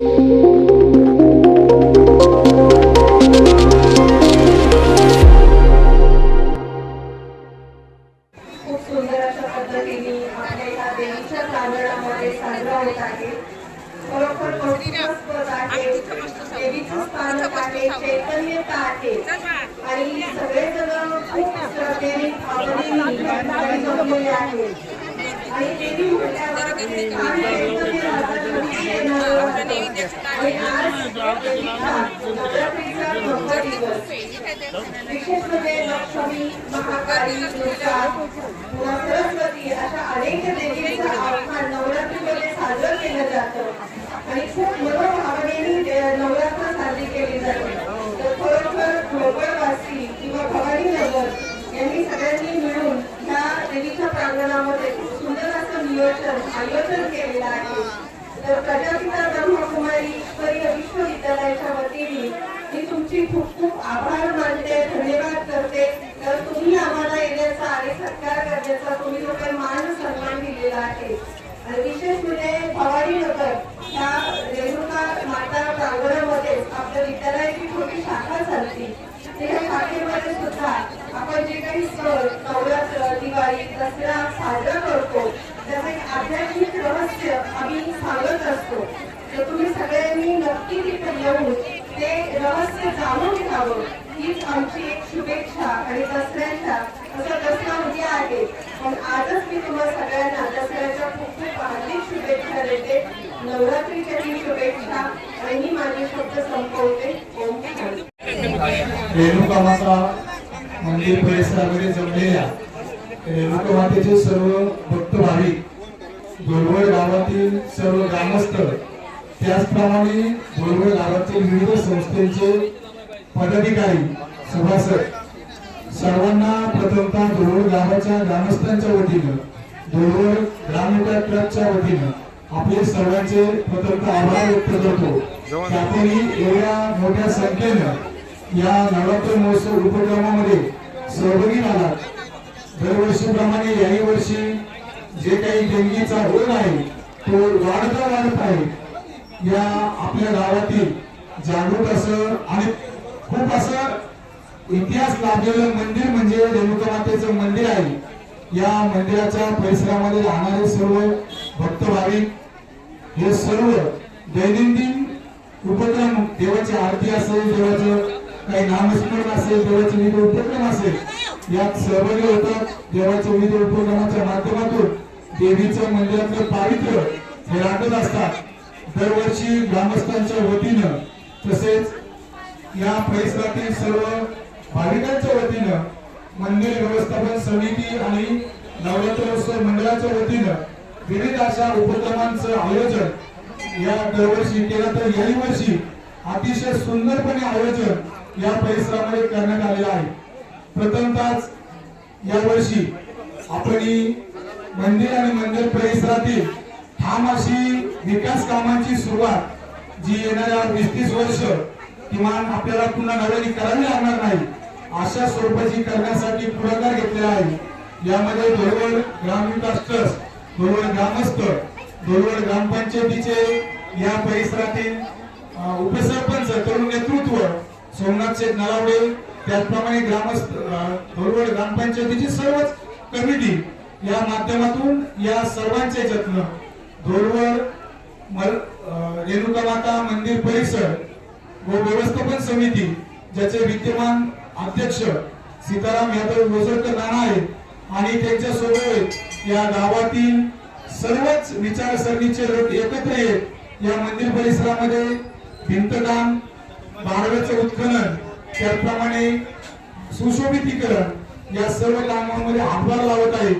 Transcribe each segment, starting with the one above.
खूप आणि सगळेजण खूप श्रद्धेने भावनेने विशेष म्हणजे लक्ष्मी महाकाली दुर्गा सरस्वती अशा अनेक नवरात्रीमध्ये साजरं केलं जातं आणि खूप मनोभावनेने नवरात्र साजरी केली जाते. तर खरोखर भोगळवासी किंवा भवानी नगर यांनी सगळ्यांनी मिळून ह्या देवीच्या प्रांगणामध्ये आयोजन केलेलं आहे तर प्रजापिता ब्रह्मकुमारी ईश्वरीय विश्वविद्यालयाच्या वतीने मी तुमची खूप खूप आभार मानते धन्यवाद करते तर तुम्ही आम्हाला येण्याचा आणि सत्कार करण्याचा तुम्ही मान सन्मान दिलेला आहे. आणि विशेष म्हणजे भवानी नगर ह्या रेणुका माता प्रांगणामध्ये आपल्या विद्यालयाची छोटी शाखा चालती त्या शाखेमध्ये सुद्धा आपण जे काही सण नवरात्र दिवाळी दसरा साजरा करतो तर तुम्ही सगळ्यांनी नक्की तिथे येऊन ते रहस्य जाणून घ्यावं. हीच आमची एक शुभेच्छा आणि दसऱ्याच्या असं दसरा उद्या आहे. पण आजच मी तुम्हाला सगळ्यांना दसऱ्याच्या खूप खूप हार्दिक शुभेच्छा देते. नवरात्रीच्या ही शुभेच्छा आणि मी माझे शब्द संपवते. ओम रेणुका माता मंदिर परिसरामध्ये जमलेल्या रेणुका मातेचे सर्व भक्त भाविक गोरवड गावातील सर्व ग्रामस्थ त्याचप्रमाणे गोलवड गावातील विविध संस्थेचे पदाधिकारी सभासद सर्वांना प्रथमतः दोरवड गावाच्या ग्रामस्थांच्या वतीनं दोरवड ग्रामविकास ट्रस्टच्या वतीनं आपले सर्वांचे प्रथमतः आभार व्यक्त करतो. त्यातही एवढ्या मोठ्या संख्येनं या नवरात्र महोत्सव उपक्रमामध्ये सहभागी झाला दरवर्षीप्रमाणे याही वर्षी जे काही देणगीचा रोग आहे तो वाढता वाढत आहे. या आपल्या गावातील जागृत असं आणि खूप असं इतिहास लाभलेलं मंदिर म्हणजे रेणुका मातेचं मंदिर आहे. या मंदिराच्या परिसरामध्ये राहणारे सर्व भक्त भाविक हे सर्व दैनंदिन उपक्रम देवाची आरती असेल देवाचं काही नामस्मरण असेल देवाचे विविध उपक्रम असेल यात सहभागी होतात देवाच्या विविध उपक्रमाच्या माध्यमातून देवीचं मंदिरातलं पावित्र्य हे राखत असतात. दरवर्षी ग्रामस्थांच्या वतीनं तसेच या परिसरातील सर्व भाविकांच्या वतीनं मंदिर व्यवस्थापन समिती आणि नवरात्रोत्सव मंडळाच्या वतीनं विविध अशा उपक्रमांचं आयोजन या दरवर्षी केलं तर याही वर्षी अतिशय सुंदरपणे आयोजन या परिसरामध्ये करण्यात आलेलं आहे. प्रथमतःच या वर्षी आपण मंदिर आणि मंदिर परिसरातील ठाम अशी विकास कामांची सुरुवात जी येणाऱ्या वीस तीस वर्ष किमान आपल्याला पुन्हा नव्याने करावी लागणार नाही अशा स्वरूपाची करण्यासाठी पुढाकार घेतलेला आहे. यामध्ये धोरवड ग्रामविकास ट्रस्ट धोरवड ग्रामस्थ धोरवड ग्रामपंचायतीचे या परिसरातील उपसरपंच तरुण नेतृत्व सोमनाथ शेठ नरावडे त्याचप्रमाणे ग्रामस्थ धोरवड ग्रामपंचायतीची सर्वच कमिटी या माध्यमातून या सर्वांचे जत्न धोरवड रेणुका माता मंदिर परिसर व व्यवस्थापन समिती ज्याचे विद्यमान अध्यक्ष सीताराम यादव गोसरकर नाना आहेत आणि त्यांच्यासोबत या गावातील सर्वच विचारसरणीचे लोक एकत्र येत या मंदिर परिसरामध्ये भिंतकाम बारव्याचं उत्खनन त्याचप्रमाणे सुशोभितीकरण या सर्व कामामध्ये हातभार लावत आहे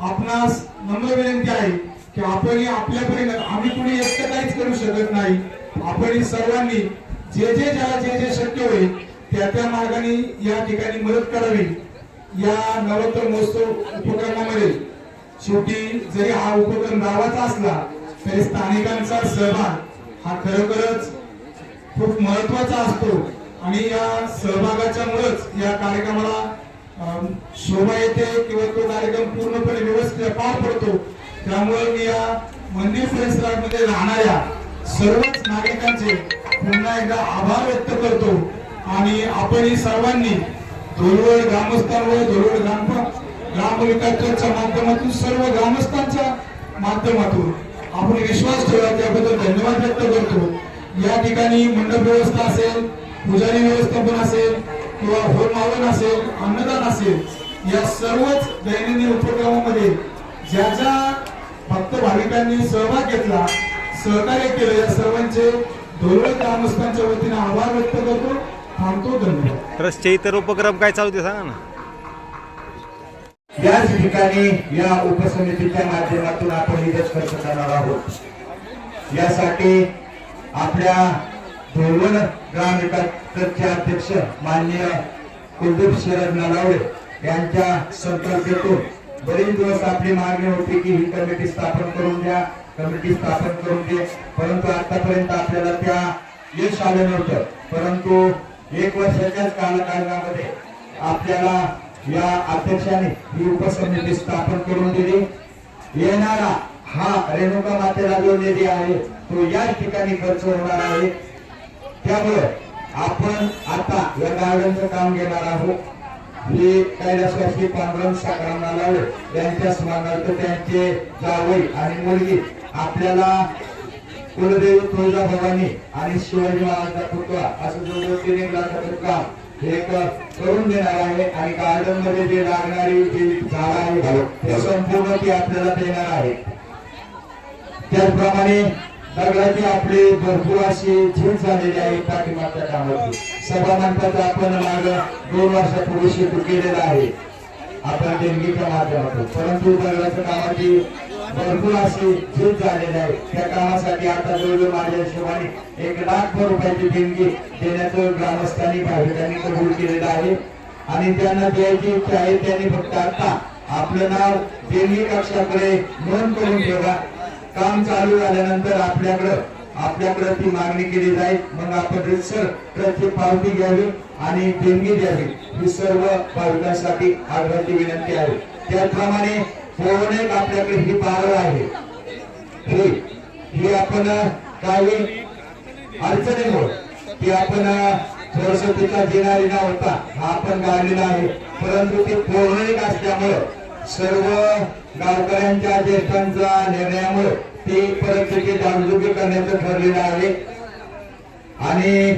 आपणास नम्र विनंती आहे की आपण आपल्यापर्यंत आम्ही कुणी एकटं काहीच करू शकत नाही. आपण सर्वांनी जे जे ज्याला जे जे शक्य होईल त्या त्या मार्गाने या ठिकाणी मदत करावी. या नवोत्तर महोत्सव उपक्रमामध्ये शेवटी जरी हा उपक्रम गावाचा असला तरी स्थानिकांचा सहभाग हा खरोखरच खूप महत्त्वाचा असतो. आणि या सहभागाच्यामुळेच या कार्यक्रमाला शोभा येते किंवा तो कार्यक्रम पूर्णपणे व्यवस्थित पार पडतो. त्यामुळे मी या मंदिर परिसरामध्ये राहणाऱ्या सर्वच नागरिकांचे पुन्हा एकदा आभार व्यक्त करतो. आणि आपण सर्वांनी धुळवड ग्रामस्थांवर धोरवड ग्राम ग्रामविकासच्या माध्यमातून सर्व ग्रामस्थांच्या माध्यमातून आपण विश्वास ठेवा त्याबद्दल धन्यवाद व्यक्त करतो. या ठिकाणी मंडप व्यवस्था असेल पुजारी व्यवस्थापन असेल किंवा होम असेल अन्नदान असेल या सर्वच दैनंदिन उपक्रमामध्ये ज्या ज्या भक्त भाविकांनी सहभाग घेतला सहकार्य केलं. या सर्वांचे धोरण ग्रामस्थांच्या वतीने आभार व्यक्त करतो. थांबतो धन्यवाद. ट्रस्टचे इतर उपक्रम काय चालू ते सांगा ना. याच ठिकाणी या उपसमितीच्या माध्यमातून आपण इथेच खर्च करणार आहोत. यासाठी आपल्या धोरण ग्राम विकासचे अध्यक्ष माननीय कुलदीप शरद नलावडे यांच्या संकल्पनेतून बरेच दिवस आपली मागणी होती की ही कमिटी स्थापन करून द्या कमिटी स्थापन करून दे. परंतु आतापर्यंत आपल्याला त्या यश आलं नव्हतं. परंतु एक वर्षाच्याच कालखंडामध्ये आपल्याला या अध्यक्षाने ही उपसमिती स्थापन करून दिली. येणारा हा रेणुका मातेला जो निधी आहे तो याच ठिकाणी खर्च होणार आहे. त्यामुळे आपण आता या गार्डनचं काम घेणार आहोत. हे कैलासवासी पांडुरंग साखराम नालावे यांच्या स्मरणार्थ त्यांचे जावई आणि मुलगी आपल्याला कुलदेव तुळजा भवानी आणि शिवाजी महाराजांचा पुतळा असं जवळजवळ तीन एक काम हे करून देणार आहे आणि गार्डनमध्ये जे लागणारी जी झाड आहे ते संपूर्ण ती आपल्याला देणार आहे. त्याचप्रमाणे दगडाची आपली भरपूर अशी झीज झालेली आहे पाठीमागच्या कामाची. सभा मंडपाचं आपण माग दोन वर्षापूर्वी शेतू केलेलं आहे. आपण देणगीच्या माध्यमातून. परंतु दगडाच्या कामाची भरपूर अशी झीज झालेली आहे. त्या कामासाठी आता जवळजवळ माझ्या हिशोबाने एक लाख रुपयाची देणगी देण्याचं ग्रामस्थांनी भाविकांनी कबूल केलेलं आहे. आणि त्यांना द्यायची इच्छा आहे त्यांनी फक्त आता आपलं नाव देणगी कक्षाकडे नोंद करून ठेवा. काम चालू झाल्यानंतर आपल्याकडं आपल्याकडे ती मागणी केली जाईल. मग आपण रितसर त्याची पावती घ्यावी आणि देणगी द्यावी. ही सर्व भाविकांसाठी आग्रहाची विनंती आहे. त्याचप्रमाणे पोहणे आपल्याकडे ही पावर आहे. ही ही आपण काही अडचणीमुळे ती आपण थोडस तिचा जिनारीना होता. हा आपण गाडलेला आहे. परंतु ती पौराणिक असल्यामुळं सर्व गावकऱ्यांच्या ज्येष्ठांच्या निर्णयामुळे ती परत तिथे डागडुगी करण्याचं ठरलेलं आहे. आणि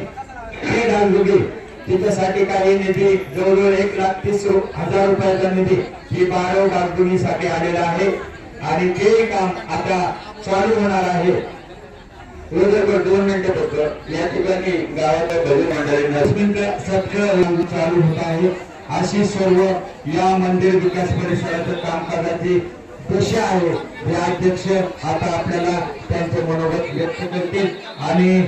ही डागडुगी तिच्यासाठी काही निधी जवळजवळ एक लाख तीस हजार रुपयाचा निधी ही बारव डागडुगीसाठी आलेला आहे. आणि ते काम आता चालू होणार आहे. दोन मिनिटं फक्त. या ठिकाणी गावाच्या भजन मंडळी सत्र चालू होत आहे. अशी सर्व या मंदिर विकास परिसराचं काम दशा आहे. हे अध्यक्ष आता आपल्याला त्यांचे मनोगत व्यक्त करतील. आणि